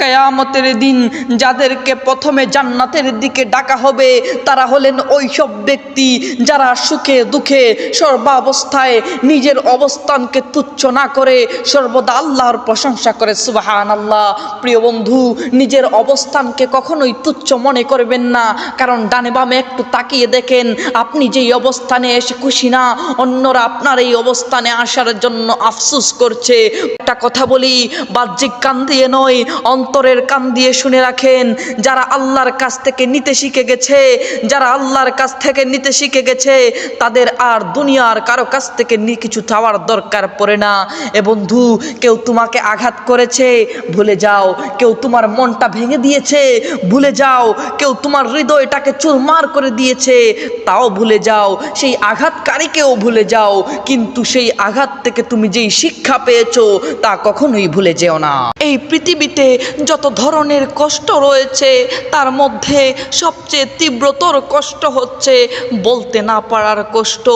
কেয়ামতের দিন যাদেরকে প্রথমে জান্নাতের দিকে ডাকা হবে, তারা হলেন ওই সব ব্যক্তি যারা সুখে দুঃখে সর্বাবস্থায় নিজের অবস্থানকে তুচ্ছ না করে, সর্বদা আল্লাহর প্রশংসা করে। সুবাহান আল্লাহ প্রিয় বন্ধু, নিজের অবস্থানকে কখনোই তুচ্ছ মনে করবেন না, কারণ ডানে বামে একটু তাকিয়ে দেখেন, আপনি যেই অবস্থানে এসে খুশি না, অন্যরা আপনার এই অবস্থানে আসার জন্য আফসুস করছে। একটা কথা বলি, বাহ্যিক কান দিয়ে নয় অন্তরের কান দিয়ে শুনে রাখেন, যারা আল্লাহর কাছ থেকে নিতে শিখে গেছে, যারা আল্লাহর কাছ থেকে নিতে শিখে গেছে, তাদের আর দুনিয়ার কারও কাছ থেকে কিছু চাওয়ার দরকার পড়ে না। এ বন্ধু, কেউ তোমাকে আঘাত করেছে, ভুলে যাও। কেউ তোমার মনটা ভেঙে দিয়েছে, ভুলে যাও। কেউ তোমার হৃদয়টাকে চুরমার করে দিয়েছে, তাও ভুলে যাও। সেই আঘাতকারীকেও ভুলে যাও। কিন্তু সেই আঘাত থেকে তুমি যেই শিক্ষা পেয়েছ, তা কখনোই ভুলে যেও না। এই পৃথিবীতে যত ধরনের কষ্ট রয়েছে, তার মধ্যে সবচেয়ে তীব্রতর কষ্ট হচ্ছে বলতে না পারার কষ্ট।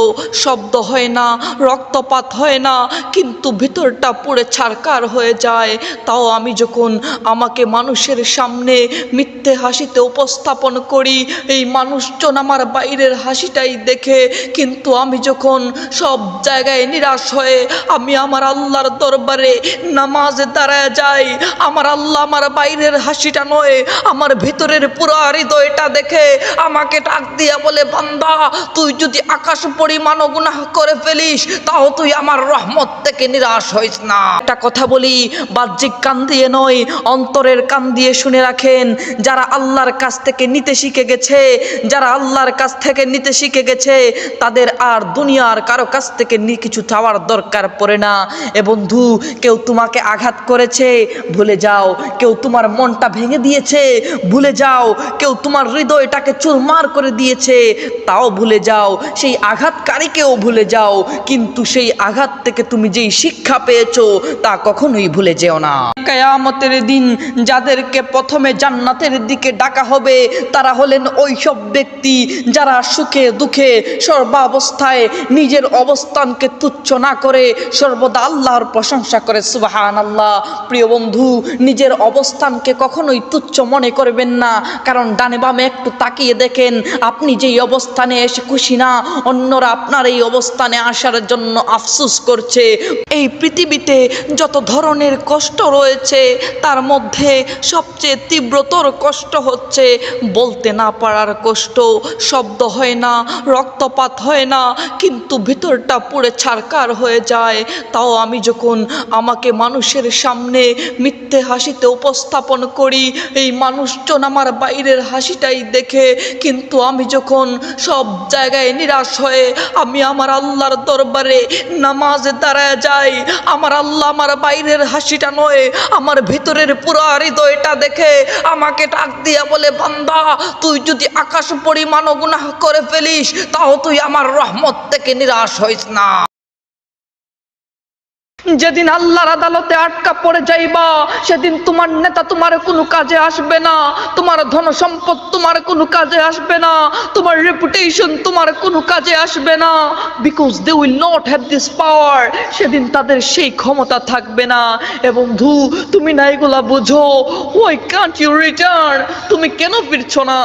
শব্দ হয় না, রক্তপাত হয় না, কিন্তু ভিতরটা পুড়ে ছারকার হয়ে যায়। তাও আমি যখন আমাকে মানুষের সামনে মিথ্যে হাসিতে উপস্থাপন করি, এই মানুষজন আমার বাইরের হাসিটাই দেখে, কিন্তু আমি যখন সব জায়গায় নিরাশ হয়ে আমি আমার আল্লাহর দরবারে নামাজে দাঁড়ায় যাই, আমার আল্লাহ আমার বাইরের হাসিটা নয়, আমার ভিতরের পুরো হৃদয়টা দেখে আমাকে ডাক দিয়া বলে, বান্দা, তুই যদি আকাশ পরিমাণ গুনাহ করে ফেলিস, তাও তুই আমার রহমত থেকে নিরাশ হইস না। একটা কথা বলি, বাহ্যিক কান দিয়ে নয়, অন্তরের কান দিয়ে শুনে রাখেন, যারা আল্লাহর কাছ থেকে নিতে শিখে গেছে, যারা আল্লাহর কাছ থেকে নিতে শিখে গেছে, তাদের আর দুনিয়ার কারও কাছ থেকে কিছু চাওয়ার দরকার পড়ে না। এ বন্ধু, কেউ তোমাকে আঘাত করেছে, ভুলে যাও কেউ তোমার মনটা ভেঙে দিয়েছে, ভুলে যাও। কেউ তোমার হৃদয়টাকে চুরমার করে দিয়েছে, তাও ভুলে যাও। সেই আঘাতকারীকেও ভুলে যাও। কিন্তু সেই আঘাত থেকে তুমি যেই শিক্ষা পেয়েছ, তা কখনোই ভুলে যেও না। কেয়ামতের দিন যাদেরকে প্রথমে জান্নাতের দিকে ডাকা হবে, তারা হলেন ওই সব ব্যক্তি যারা সুখে, দুঃখে, সর্বাবস্থায় নিজের অবস্থানকে তুচ্ছ না করে, সর্বদা আল্লাহর প্রশংসা করে। সুবাহান আল্লাহ প্রিয় বন্ধু, নিজের অবস্থানকে কখনোই তুচ্ছ মনে করবেন না। কারণ ডানে বামে একটু তাকিয়ে দেখেন, আপনি যেই অবস্থানে এসে খুশি না, অন্যরা আপনার এই অবস্থানে আসার জন্য আফসুস করছে। এই পৃথিবীতে যত ধরনের কষ্ট রয়েছে, তার মধ্যে সবচেয়ে তীব্রতর কষ্ট হচ্ছে বলতে না পারার কষ্ট। শব্দ হয় না, রক্তপাত হয় না, কিন্তু ভিতরটা পুড়ে ছারকার হয়ে যায়। তাও আমি যখন আমাকে মানুষের সামনে মিথ্যে হাসিতে উপস্থাপন করি। এই মানুষজন আমার বাইরের হাসিটাই দেখে। কিন্তু আমি যখন সব জায়গায় নিরাশ হয়ে আমি আমার আল্লাহর দরবারে নামাজে দাঁড়ায় যাই, আমার আল্লাহ আমার বাইরের হাসিটা নয়, আমার ভিতরের পুরো হৃদয়টা দেখে আমাকে ডাক দিয়া বলে, বান্দা, তুই যদি আকাশ পরিমাণ গুনাহ করে ফেলিস, তাও তুই আমার রহমত থেকে নিরাশ হইস না। যেদিন আল্লাহর আদালতে আটকা পড়ে যাইবা, সেদিন তোমার নেতা তোমার কোনো কাজে আসবে না, তোমার ধন সম্পদ তোমার কোনো কাজে আসবে না, তোমার রেপুটেশন তোমার কোনো কাজে আসবে না। Because they will not have this power সেদিন তাদের সেই ক্ষমতা থাকবে না। এবং ধু তুমি না এগুলা বুঝো। ওই কান্ট ইউ রিটার্ন তুমি কেন ফিরছো না?